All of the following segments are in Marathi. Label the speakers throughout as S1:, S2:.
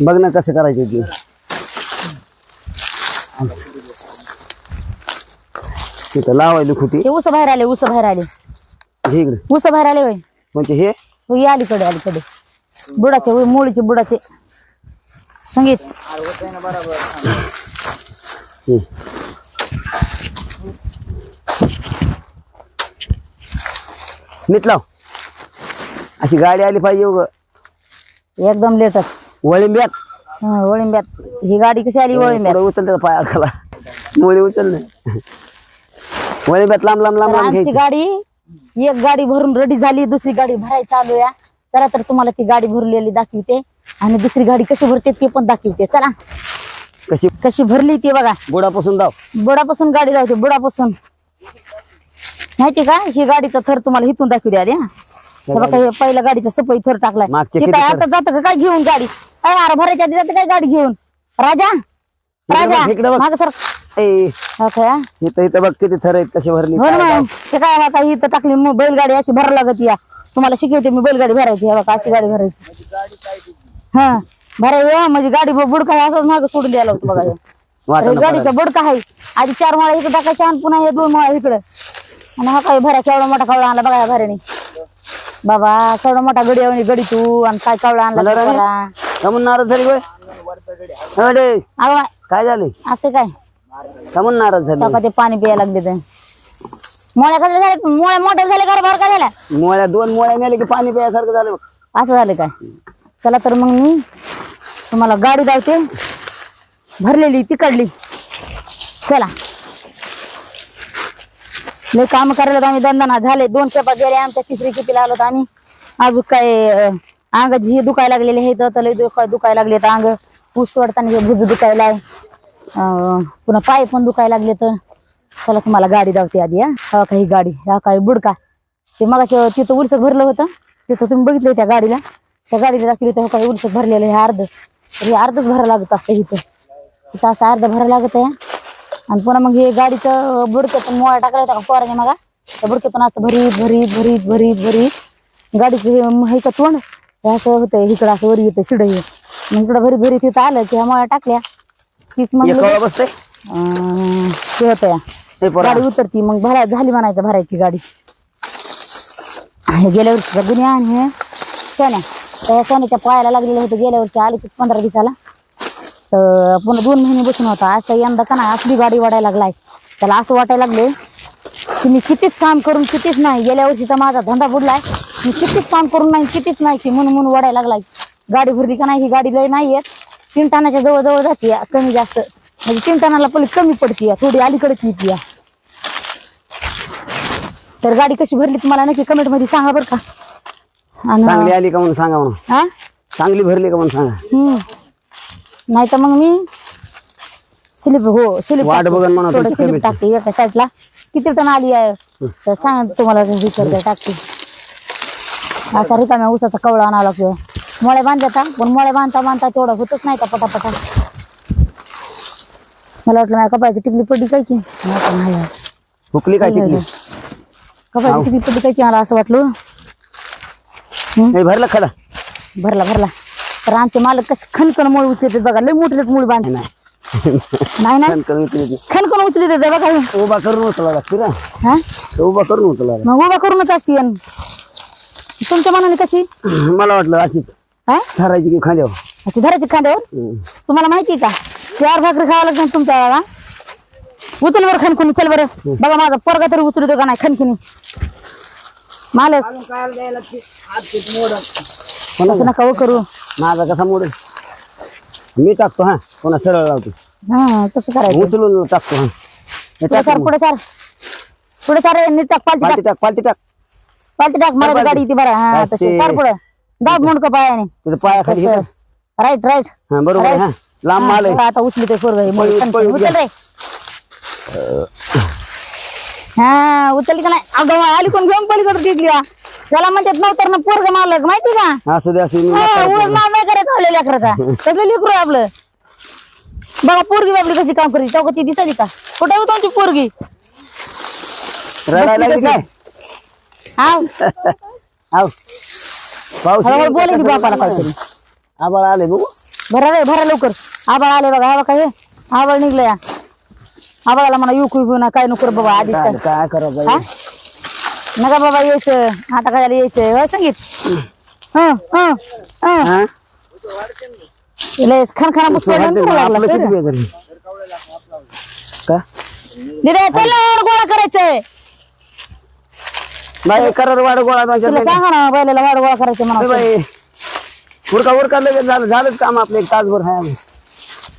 S1: बघ ना कसं करायचं ते. तिथं लावायला खुटी.
S2: ते उस बाहेर आले उस बाहेर आले.
S1: हे इकडे.
S2: उस बाहेर आले होय.
S1: म्हणजे हे?
S2: हो ये अलीकडे अलीकडे. बुडाचे होय मुळीचे बुडाचे. संगीत.
S1: हे. नीट लाव. अशी गाडी आली पाहिजे उग.
S2: एकदम लेटच.
S1: वळिंब्यात.
S2: वळिंब्यात. ही गाडी कशी आली वळिंब्यात?
S1: उचल त्याचा पाय अडकला मुळे उचल वळिंब्यात लांब लांब लांब
S2: तर
S1: लांब
S2: आमची
S1: घ्यायची.
S2: गाडी एक गाडी भरून रेडी झाली दुसरी गाडी भरायला चालू या चला तर तुम्हाला ती गाडी भरलेली दाखवते. आणि दुसरी गाडी कशी भरते ते पण दाखवते. चला.
S1: कशी?
S2: कशी भरली ते बघा.
S1: बुडापासून दाव
S2: बुडापासून गाडी जाते बुडापासून. माहिती का? ही गाडीचा थर तुम्हाला इथून दाखवू द्या द्या हे बघा हे पहिल्या गाडीचा सफाई थर टाकलाय.
S1: मागचे किती
S2: काय
S1: थर?
S2: आता जातं का? काय घेऊन गाडी? काय आधी जाते काय गाडी घेऊन? राजा राजा
S1: इकडे बघ.
S2: माग सर.
S1: ए
S2: काय
S1: इथं इथं बघ किती थर आहेत कशी भरली.
S2: हो ना मग. ते काय इथं टाकली मग बैलगाडी अशी भरा लागत या. तुम्हाला शिकवते मी बैलगाडी भरायची हे बघा अशी गाडी भरायची. हा भराय म्हणजे गाडी बुडका आहे असंच मागं सोडून द्यायला होतं बघा हे.
S1: वाटण
S2: अरे गाडीचा बुडका आहे. आधी चार माळा इकडे टाकायच्या आणि पुन्हा हे दोन माळा इकडे. आणि हा काय भरा केवढा मोठा कवळा आणला बघा भऱ्याने. बाबा केवढा मोठा गडी आणि गडी तू आणि काय कवळा आणला
S1: मला
S2: ते.
S1: कमून नाराज झाली अरे
S2: अगं बाय,
S1: काय झाले?
S2: असं काय?
S1: कमून नाराज झाली
S2: टाका ते पाणी प्यायला लागले ते. मोळ्या कसं झाले मोळ्या मोठ्या झाले का भर का झाल्या?
S1: मोळ्या दोन मोळ्या नेले की पाणी प्यायसारखं झालं बघ.
S2: असं झालं काय? चला तर मग मी तुम्हाला गाडी धावते. भरलेली तिकडली. चला. लय काम करायला आम्ही दंदना झाले. दोन खेपा गेले आमच्या तिसरी खेपीला आलो आम्ही अजून काय अं, अंग हे दुखायला लागलेले हे तर लय दुखा लागले तर अंग ऊस तोडताना भुज दुखायला अं, पुन्हा पाय पण दुखायला लागले तर चला तुम्हाला गाडी धावते आधी हा. काही गाडी हा काही बुडका. ते मग तिथं उलसक भरलं होतं. तिथं तुम्ही बघितलं त्या गाडीला? त्या गाडीला दाखवली होतं हो काही उलसक भरलेलं हे अर्ध. तर हे अर्धच भरावं लागत असतं इथं. तिथं असं अर्ध भरावं लागत आहे आणि पुन्हा मग हे गाडीचं बुडक्यातून मोळा टाकला होता का पोराने मग? त्या बुडक्यातून असं भरीत भरीत भरीत भरीत भरीत. गाडीचं हे का तोंड? हे असं होतं इकडं असं वर येतं शिड हे मग इकडं भरीत भरीत तिथं आलं की ह्या मोळ्या टाकल्या. तीच मग
S1: एक बसते
S2: अं, ते होतं. या
S1: ते पोरा
S2: गाडी उतरती मग भरा झाली म्हणायचं भरायची गाडी. हे गेल्या वर्षीचा गुन्हा आणि हे सोन्या. त्या सोन्याच्या पायाला लागलेलं होतं गेल्या वर्षी आले की पंधरा दिवसाला. तर पुन्हा दोन महिने बसून होता. आता यंदा का नाही असली गाडी वाढायला लागलाय. त्याला असं वाटायला लागले की मी कितीच काम करून कितीच नाही गेल्या वर्षीचा माझा धंदा बुडलाय. मी कितीच काम करून नाही कितीच नाही की म्हणून म्हणून वाढायला लागलाय. गाडी भरली का नाही ही गाडी लय नाही येत तीन टनाच्या जवळ जवळ जाते या, कमी जास्त. म्हणजे तीन टनाला पहिले कमी पडते या, थोडी अलीकडेच येते या. तर गाडी कशी भरली तुम्हाला नक्की कमेंटमध्ये सांगा बरं का.
S1: चांगली
S2: आणि
S1: आली का म्हणून सांगा म्हणून.
S2: हा
S1: चांगली भरली का म्हणून सांगा.
S2: हम्म. नाही तर मग मी स्लिप हो स्लिप
S1: वाट बघन म्हणा
S2: थोडं
S1: तुमची
S2: स्लिप. टाकते एका साईडला किती टन आली आहे? तर सांग तुम्हाला विचार टाकते. आता रिकाम्या उसाचा कवळा आणावा लागतो मोळ्या बांधता पण मोळ्या बांधता बांधता तेवढं होतच नाही का पटापटा? मला वाटलं माझ्या कपाळची टिकली पडली काय की? नाही का नाही आहे.
S1: हुकली काय तिथली
S2: कपाळची टिकली पडली काय की मला असं वाटलं?
S1: नाही भरलं खडा
S2: भरला भरला. तर आमचे मालक कसे खनकन मुळे उचलते बघा लय मोठे मुळे बांधते
S1: नाही
S2: नाही नाही
S1: कणकण उचली ती.
S2: खनकन उचलते बघा. हे.
S1: उभा करून उचला लागते ना.
S2: हा?
S1: उभा करून उचला लागते.
S2: मग उभा करूनच असते. तुमच्या मनाने कशी?
S1: मला वाटलं अशीच
S2: हा?
S1: ठरायची की खांद्यावर.
S2: अच्छा धरायची खांद्यावर. तुम्हाला माहिती आहे का? चार भाकरी खावा लागतात तुमच्या वेळा उचल बरं खनखुनी चल बरं. बघा माझा पोरगा तरी उचलतो का नाही खनखुनी? मालक. असं नका हो करू.
S1: माझा कसा मोडेल मी टाकतो हा. कोणा सरळ लावतो.
S2: हा तसं करायचं.
S1: उचलून टाकतो हा. हे
S2: पुढे
S1: टाक
S2: सार पुढे सार. पुढे सार नीट टाक पालती
S1: पालती
S2: टाक
S1: टाक पालती टाक.
S2: पालती टाक मला
S1: पालती.
S2: गाडी येते बरं. हा. तसे सार पुढे. दाब मुंडक पायाने.
S1: तिथं पायाखाली
S2: तसं. राईट राईट
S1: हा बरोबर आहे, हा. लांब माल आहे.
S2: आता उचली ते पोरग
S1: पळू- पळू
S2: उचल
S1: द्या.
S2: रे. हा उचलली का नाही? अगं आली कोण? घेऊन पलीकडे टिकली हा. त्याला म्हणतात नव्हतं ना पोरग मालक माहिती का?
S1: असू दे असू. मी
S2: उगाच. नाव नाही करायचं आपल्या लेकराचा. कसलं लेकरू आहे आपलं? बघा पोरगी आपली कशी काम करी तेव्हा ती दिसायची का? कुठे होती तुमची पोरगी?
S1: रडायला लागली काय?
S2: हा
S1: आव पाऊस
S2: हळूहळू
S1: येईल
S2: बोला की
S1: कसं
S2: बापाला? काहीतरी.
S1: आबाळ आले बघू.
S2: भरा रे भरा लवकर. आबाळ आले बघा बघा हे आबाळ निघलं या आबाळाला म्हणा युक विकू ना काय नको रे बाबा आधीच काय
S1: काय. करावं
S2: हा?
S1: बाई?
S2: नका बाबा यायचं. आता काय यायचं? होय संगीत? हं हं हं.
S1: हा?
S2: लयच
S1: आपलं किती वेळ झाली? का?
S2: दिदे चल ना वर गोळा करायचंय.
S1: बाई करार वाढ गोळा
S2: तुला. सांगा ना बैलाला वाढ गोळा करायचं म्हणा
S1: बाई उरका उरका लगेच झालं झालंच काम आपलं एक तासभर आहे आम्ही.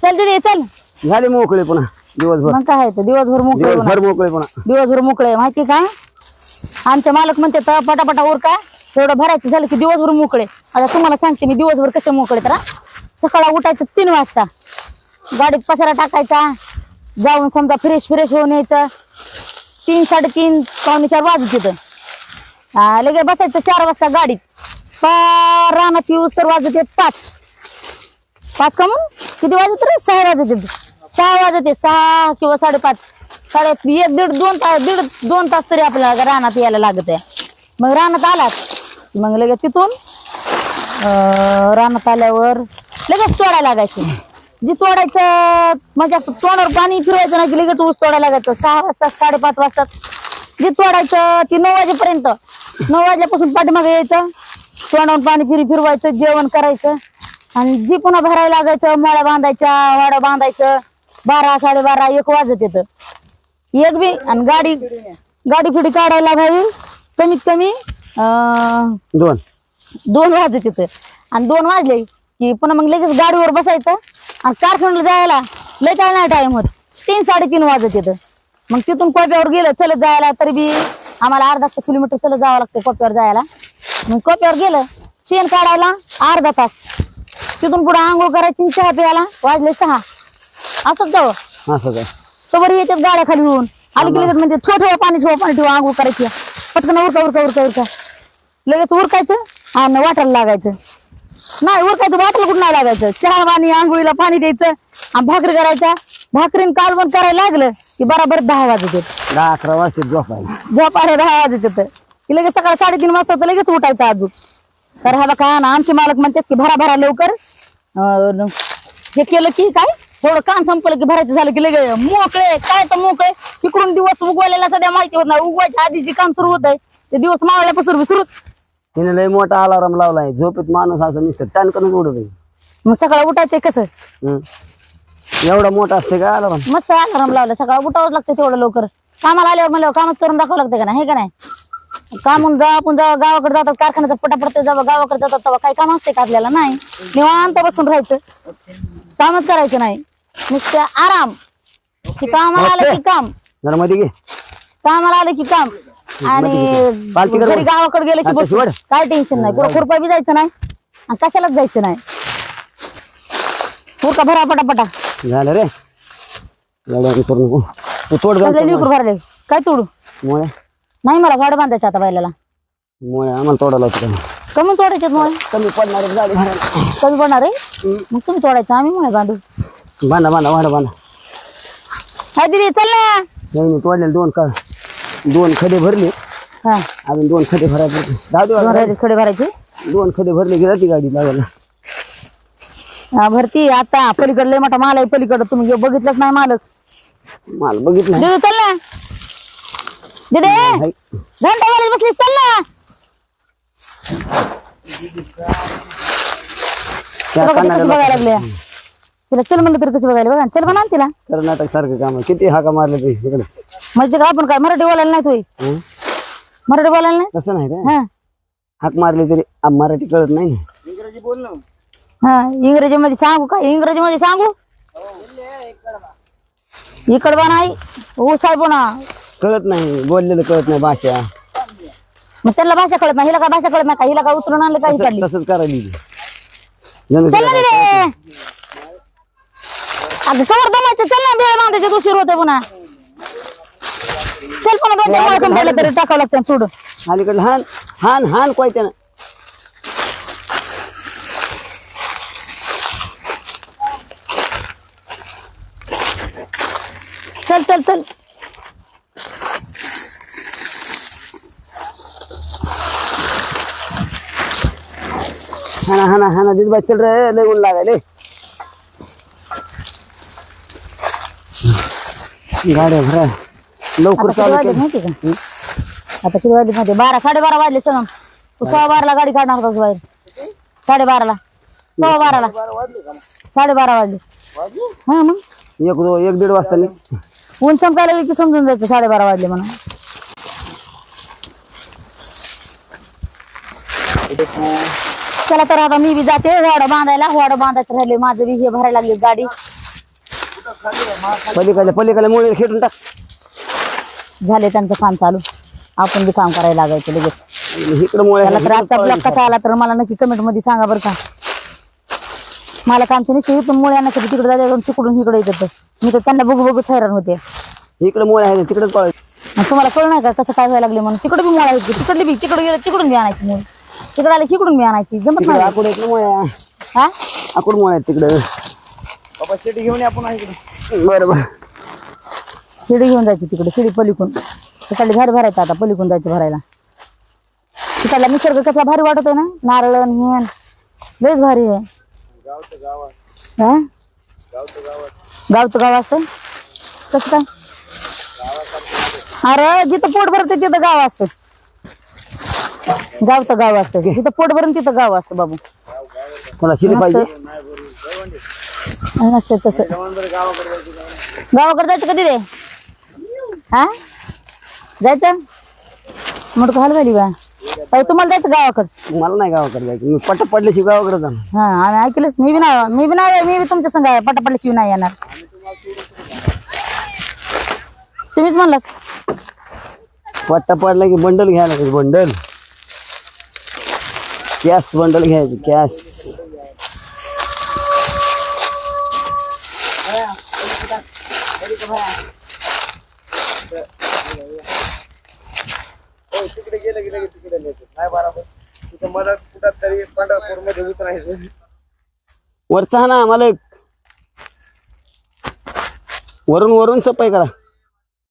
S2: चल दिदी चल.
S1: झाले मोकळे पुन्हा दिवसभर.
S2: मग काय आहे ते? दिवसभर मोकळे होणार.
S1: दिवसभर मोकळे पुन्हा.
S2: दिवसभर मोकळे माहिती का? आमचे मालक म्हणते तर पटापटा उरका तेवढं भरायचं झालं की दिवसभर मोकळे. आता तुम्हाला सांगते मी दिवसभर कसे मोकळे तर हा? सकाळी उठायचं तीन वाजता. गाडीत पसारा टाकायचा. जाऊन समजा फ्रेश फ्रेश होऊन यायचं. तीन साडेतीन पावणे चार वाजत तिथं हा, लगे बसायचं चार वाजता गाडीत. पार रानात येऊस तर वाजत येत पाच. पाच का म्हणून किती वाजत रे? सहा वाजत येत. सहा वाजत येत सहा किंवा साडेपाच. साडे एक दीड दोन तास दीड दोन तास तरी आपल्याला रानात यायला लागत आहे. मग रानात आलात मग लगेच तिथून अं, रानात आल्यावर लगेच तोडायला लागायचं. जे तोडायचं म्हणजे असं तोंडावर पाणी फिरवायचं नाही की लगेच ऊस तोडायला लागायचं. सहा वाजता साडेपाच वाजता जे तोडायचं ती नऊ वाजेपर्यंत नऊ वाजल्यापासून पाठीमागे यायचं. तोंडावर पाणी फिरी फिरवायचं जेवण करायचं. आणि जी पुन्हा भरायला लागायचं मळ्या बांधायच्या वाड्या बांधायचं बारा साडेबारा एक वाजत येतं. एक बी आणि गाडी गाडी फिडी काढायला भाई कमीत कमी अं,
S1: दोन.
S2: दोन वाजत येतं. आणि दोन वाजले की पुन्हा मग लगेच गाडीवर बसायचं. आणि कारखान्याला जायला लय काय नाही टाइम होत. तीन साडेतीन वाजत येतं. मग तिथून कोप्यावर गेलं चलत जायला तरी बी आम्हाला अर्धा किलोमीटर चलत जावं लागतं कोप्यावर जायला. मग कोप्यावर गेलं शेण काढायला अर्धा तास. तिथून पुढे आंघोळ करायची चहा प्यायला वाजले सहा. असंच जावं.
S1: असं काय
S2: तर येतात गाड्या खाली होऊन. आली की लगेच म्हणजे ठेवा ठेवा पाणी ठेवा पाणी ठेवा आंघोळ करायची. पटकन उरका उरका उरका उरका. लगेच उरकायचं आणि वाटायला लागायचं. नाही उरकायचं वाटायला कुठं नाही लागायचं. चहा पाणी आंघोळीला पाणी द्यायचं आणि भाकरी करायच्या. भाकरीन कालवण करायला लागलं. की बराबर दहा वाजत येत
S1: दहा अकरा वाजता
S2: झोप आले दहा वाजत येतं की लगेच सकाळी साडेतीन वाजता तर लगेच उठायचं अजून तर हा बघा ना आमचे मालक म्हणतात की भरा भरा लवकर. अं, हे केलं की काय? थोडं काम संपलं की भरायचं झालं की लगे मोकळे. काय तर मोकळे. तिकडून दिवस उगवलेला सध्या माहिती होत नाही. उगवायच्या आधी जे काम सुरू होत आहे ते दिवस मावळल्यापासून सुरू.
S1: तिने लय मोठा अलाराम लावलाय. झोपेत माणूस असं नुसतं टणकनच उडत आहे.
S2: मग सकाळी उठायचंय कसं?
S1: हं. एवढा मोठा असते का अलाराम
S2: मस्त अलाराम लावलं. सकाळी उठावंच लागतं तेवढं लवकर. कामाला आल्यावर म्हणल्यावर कामच करून दाखवावं लागतं का नाही? हे का नाही? कामून जा आपण जेव्हा गावाकडे जातात कारखान्याचा पटा पडतो जेव्हा गावाकडे जातात तेव्हा काही काम असते का आपल्याला? नाही. निवांत बसून राहायचं. कामच करायचं नाही. नुसतं आराम. की कामाला आलं की काम.
S1: जरा मध्ये घे.
S2: कामाला आलं की काम. आणि
S1: कर
S2: घरी
S1: बरं.
S2: गावाकडे गेलं की
S1: आता
S2: बस
S1: सोड.
S2: काय टेन्शन नाही. कुठं खुरपा बी जायचं नाही. आणि कशालाच जायचं नाही. उरका भरा पटापटा.
S1: झालं रे. लढ्या करू नको तू तोड
S2: लिकूर भरले काय तोडू?
S1: मोळ्या.
S2: नाही मला वाड बांधायचं आता बैलाला.
S1: मोळ्या आम्हाला तोडायला होतं
S2: कमी तोडायचे मग
S1: कमी पडणार भरायला
S2: कमी पडणार आहे? मग तुम्ही तोडायचं आम्ही म्हणे बांधू.
S1: बांधा बांधा वाढा बांधा.
S2: हाय दिदी चल ना.
S1: नाही तोडलेले दोन का दोन खडे भरले.
S2: हा.
S1: अजून दोन खडे भरायचे. होते. जाऊ दे
S2: दोन. राहिले भरायचे.
S1: दोन खडे भरले की जाती गाडी लावायला.
S2: हा, भरती. आता पलीकडे लय मोठा माल आहे पलीकडे तुम्ही हे बघितलंच नाही मालक.
S1: माल बघितलं
S2: दिदी चल ना. दिदी. घंटा वाजत बसली चल ना.
S1: त्या
S2: बघा ती कशी बघायला लागल्या? तिला चल म्हणलं तरी कसं बघायला. बघा चल म्हणा ना तिला.
S1: कर्नाटक सारखं काम आहे. किती हाका मारले ते इकडेच.
S2: म्हणजे का आपण काय मराठी बोलायला नाही तुम्ही
S1: हं?
S2: मराठी बोलायला नाही?
S1: तसं नाही का
S2: हा.
S1: हाक मारली तरी आ, मराठी कळत नाही. ना.
S2: हा इंग्रजीमध्ये सांगू का? इंग्रजीमध्ये सांगू? इकडं नाही हो साहेब ना
S1: कळत नाही बोललेलं कळत नाही भाषा.
S2: मग त्याला भाषा कळत नाही हिला काय भाषा कळत नाही का? हिला काय उतरून आणलं काही
S1: तसं- तसंच करायली. जणू
S2: चल ना
S1: तिला
S2: रे. अगं कवर दमायचं. चल ना बेळ बांधायचं उशीर होते पुन्हा. चल पुन्हा दोन तीन वेळा कंटाळलं तरी टाकावं लागतं सोडून.
S1: अलीकडे हान हान हान कोयत्यानं. हाना हाना हाना दिस बाई चल रे लय ऊन लागायले गाड्या भरा. लवकर
S2: आता किती
S1: चालू
S2: वाजले का? आता किती वाजले माहिती बारा साडेबारा वाजले सगळं. तू सव्वा बाराला गाडी काढणार होतास बाहेर. साडेबाराला. सव्वा बाराला. साडेबारा वाजले. हा मग?
S1: एक दो एक दीड वाजता निघ.
S2: ऊन चमकायला लागली की समजून जायचं साडेबारा वाजले म्हणून. चला तर आता मी बी जाते वाडं बांधायला वाडं बांधायचं राहिले माझं बी हे भरायला लागली गाडी.
S1: पलीकडल्या पलीकडल्या मुळे खेटून टाक.
S2: झाले त्यांचं काम चालू. आपण बी काम करायला लागायचं लगेच.
S1: इकडं मुळे
S2: त्याला तर आजचा ब्लॉग कसा आला तर मला नक्की कमेंट मध्ये सांगा बरं का. मला कामचं नसते इथून मुळ्यांना कधी तिकडे जायचं तिकडून इकडे येत होतं मी तर त्यांना बघू बघूच हैराण होते.
S1: इकडे मुळे आहे तिकडेच पळ
S2: मग तुम्हाला कळलं नाही का कसं काय व्हायला लागले म्हणून? तिकडे बी मुळा आहेत तिकडली बी तिकडे गेलं तिकडून बी आणायची मुळ तिकडे आले तिकडून बी आणायची. जमत
S1: तिकडे
S2: नाही.
S1: आकुड इकडे मुळे आहे.
S2: हा?
S1: आकुड मुळे आहेत तिकडे. बाबा घेऊन आपण इकडे. बरं बरं.
S2: शिडी घेऊन जायची तिकडे शिडी पलीकून तिकडले झाड भरायचं आता पलीकून जायचं भरायला. तिकडला निसर्ग कसला भारी वाटतोय ना? नारळ आणि हेन लयच भारी आहे. हा? गावचं गाव असतं? कसं काय? अरे जिथं पोट भरते तिथं गाव असतं. गावचं गाव असतं. जिथं पोट भरून तिथं गाव असतं बाबू.
S1: कोणा शिडी पाहिजे.
S2: नसतं तसं. गावाकडे जायचं कधी रे? हा? जायचं? मोठं घाल झाली बा. तुम्हाला जायचं गावाकडे?
S1: मला नाही गावाकडे जायचं. मी पट्टा पडल्याशी गावाकडे जाणार
S2: हा आम्ही ऐकलंच. मी बी नाही मी बी नाही मी बी तुमच्या संग आहे. पटापट शिव नाही येणार. तुम्हीच म्हणलात.
S1: पट्टा पडला की बंडल घ्यायला लागेल बंडल. गॅस बंडल घ्यायचं कॅश
S3: तिकडे गेलं गेलं तिकडे नाही बरोबर तिथं मला कुठं तरी पंढरपूरमध्ये उतरायचं
S1: वरचा हा ना मालक वरून वरून सफाई करा.